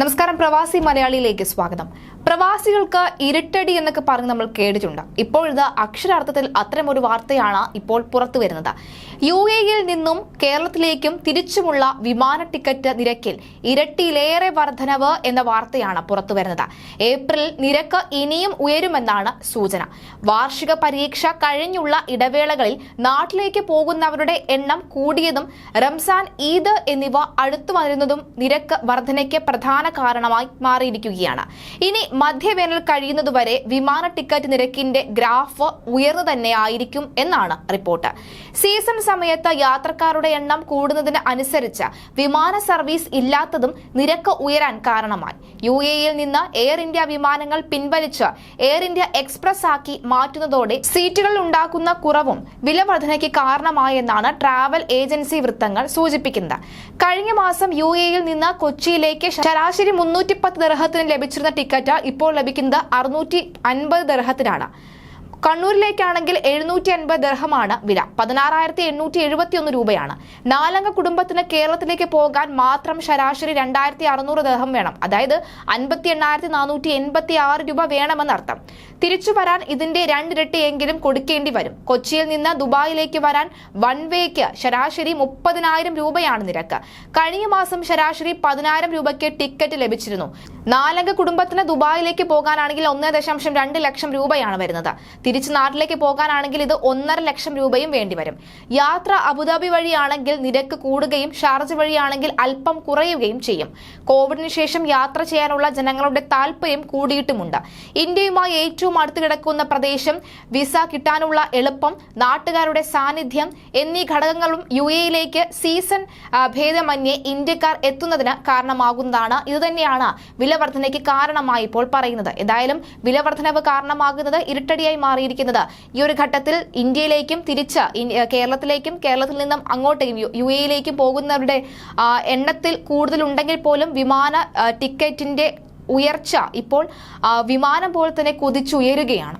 നമസ്കാരം പ്രവാസി മലയാളിയിലേക്ക് സ്വാഗതം. പ്രവാസികൾക്ക് ഇരട്ടടി എന്നൊക്കെ പറഞ്ഞ് നമ്മൾ കേട്ടിട്ടുണ്ട്. ഇപ്പോൾ ഇത് അക്ഷരാർത്ഥത്തിൽ അത്തരമൊരു വാർത്തയാണ് ഇപ്പോൾ പുറത്തു വരുന്നത്. യു എയിൽ നിന്നും കേരളത്തിലേക്കും തിരിച്ചുമുള്ള വിമാന ടിക്കറ്റ് നിരക്കിൽ ഇരട്ടിയിലേറെ വർധനവ് എന്ന വാർത്തയാണ് പുറത്തു വരുന്നത്. ഏപ്രിൽ നിരക്ക് ഇനിയും ഉയരുമെന്നാണ് സൂചന. വാർഷിക പരീക്ഷ കഴിഞ്ഞുള്ള ഇടവേളകളിൽ നാട്ടിലേക്ക് പോകുന്നവരുടെ എണ്ണം കൂടിയതും റംസാൻ ഈദ് എന്നിവ അടുത്തു വരുന്നതും നിരക്ക് വർധനയ്ക്ക് പ്രധാന കാരണമായി മാറിയിരിക്കുകയാണ്. ഇനി മധ്യവേനൽ കഴിയുന്നതുവരെ വിമാന ടിക്കറ്റ് നിരക്കിന്റെ ഗ്രാഫ് ഉയർന്നു തന്നെ ആയിരിക്കും എന്നാണ് റിപ്പോർട്ട്. സീസൺ സമയത്ത് യാത്രക്കാരുടെ എണ്ണം കൂടുന്നതിന് അനുസരിച്ച് വിമാന സർവീസ് ഇല്ലാത്തതും നിരക്ക് ഉയരാൻ കാരണമായി. യു എയിൽ നിന്ന് എയർ ഇന്ത്യ വിമാനങ്ങൾ പിൻവലിച്ച് എയർ ഇന്ത്യ എക്സ്പ്രസ് ആക്കി മാറ്റുന്നതോടെ സീറ്റുകൾ ഉണ്ടാക്കുന്ന കുറവും വില വർധനയ്ക്ക് കാരണമായെന്നാണ് ട്രാവൽ ഏജൻസി വൃത്തങ്ങൾ സൂചിപ്പിക്കുന്നത്. കഴിഞ്ഞ മാസം യു എയിൽ നിന്ന് കൊച്ചിയിലേക്ക് ശരാശരി മുന്നൂറ്റി പത്ത് ദർഹത്തിന് ലഭിച്ചിരുന്ന ടിക്കറ്റ് ഇപ്പോൾ ലഭിക്കുന്നത് അറുന്നൂറ്റി അൻപത് ദർഹത്തിനാണ്. കണ്ണൂരിലേക്കാണെങ്കിൽ എഴുന്നൂറ്റി അൻപത് ദർഹമാണ് വില. പതിനാറായിരത്തി എണ്ണൂറ്റി എഴുപത്തി ഒന്ന് രൂപയാണ്. നാലംഗ കുടുംബത്തിന് കേരളത്തിലേക്ക് പോകാൻ മാത്രം ശരാശരി രണ്ടായിരത്തി അറുന്നൂറ് ദർഹം വേണം. അതായത് അൻപത്തി എണ്ണായിരത്തി നാനൂറ്റി എൺപത്തി ആറ് രൂപ വേണമെന്നർത്ഥം തിരിച്ചു വരാൻ ഇതിന്റെ രണ്ടിരട്ടിയെങ്കിലും കൊടുക്കേണ്ടി വരും. കൊച്ചിയിൽ നിന്ന് ദുബായിലേക്ക് വരാൻ വൺ വേക്ക് ശരാശരി മുപ്പതിനായിരം രൂപയാണ് നിരക്ക്. കഴിഞ്ഞ മാസം ശരാശരി പതിനായിരം രൂപയ്ക്ക് ടിക്കറ്റ് ലഭിച്ചിരുന്നു. നാലംഗ കുടുംബത്തിന് ദുബായിലേക്ക് പോകാനാണെങ്കിൽ ഒന്ന് ദശാംശം രണ്ട് ലക്ഷം രൂപയാണ് വരുന്നത്. തിരിച്ച് നാട്ടിലേക്ക് പോകാനാണെങ്കിൽ ഇത് ഒന്നര ലക്ഷം രൂപയും വേണ്ടിവരും യാത്ര അബുദാബി വഴിയാണെങ്കിൽ നിരക്ക് കൂടുകയും ഷാർജ വഴിയാണെങ്കിൽ അല്പം കുറയുകയും ചെയ്യും. കോവിഡിന് ശേഷം യാത്ര ചെയ്യാനുള്ള ജനങ്ങളുടെ താല്പര്യം കൂടിയിട്ടുമുണ്ട്. ഇന്ത്യയുമായി ഏറ്റവും അടുത്ത് കിടക്കുന്ന പ്രദേശം വിസ കിട്ടാനുള്ള എളുപ്പം നാട്ടുകാരുടെ സാന്നിധ്യം എന്നീ ഘടകങ്ങളും യു എയിലേക്ക് സീസൺ ഭേദമന്യേ ഇന്ത്യക്കാർ എത്തുന്നതിന് കാരണമാകുന്നതാണ്. ഇതുതന്നെയാണ് വിലവർദ്ധനയ്ക്ക് കാരണമായി ഇപ്പോൾ പറയുന്നത്. എന്തായാലും വിലവർദ്ധനവ് കാരണമാകുന്നത് ഇരുട്ടടിയായി മാറിയിരിക്കുന്നത്. ഈ ഒരു ഘട്ടത്തിൽ ഇന്ത്യയിലേക്കും തിരിച്ച് കേരളത്തിലേക്കും കേരളത്തിൽ നിന്നും അങ്ങോട്ടേക്കും യു- എയിലേക്കും പോകുന്നവരുടെ എണ്ണത്തിൽ കൂടുതലുണ്ടെങ്കിൽ പോലും വിമാന ടിക്കറ്റിന്റെ ഉയർച്ച ഇപ്പോൾ വിമാനം പോലെ തന്നെ കുതിച്ചുയരുകയാണ്.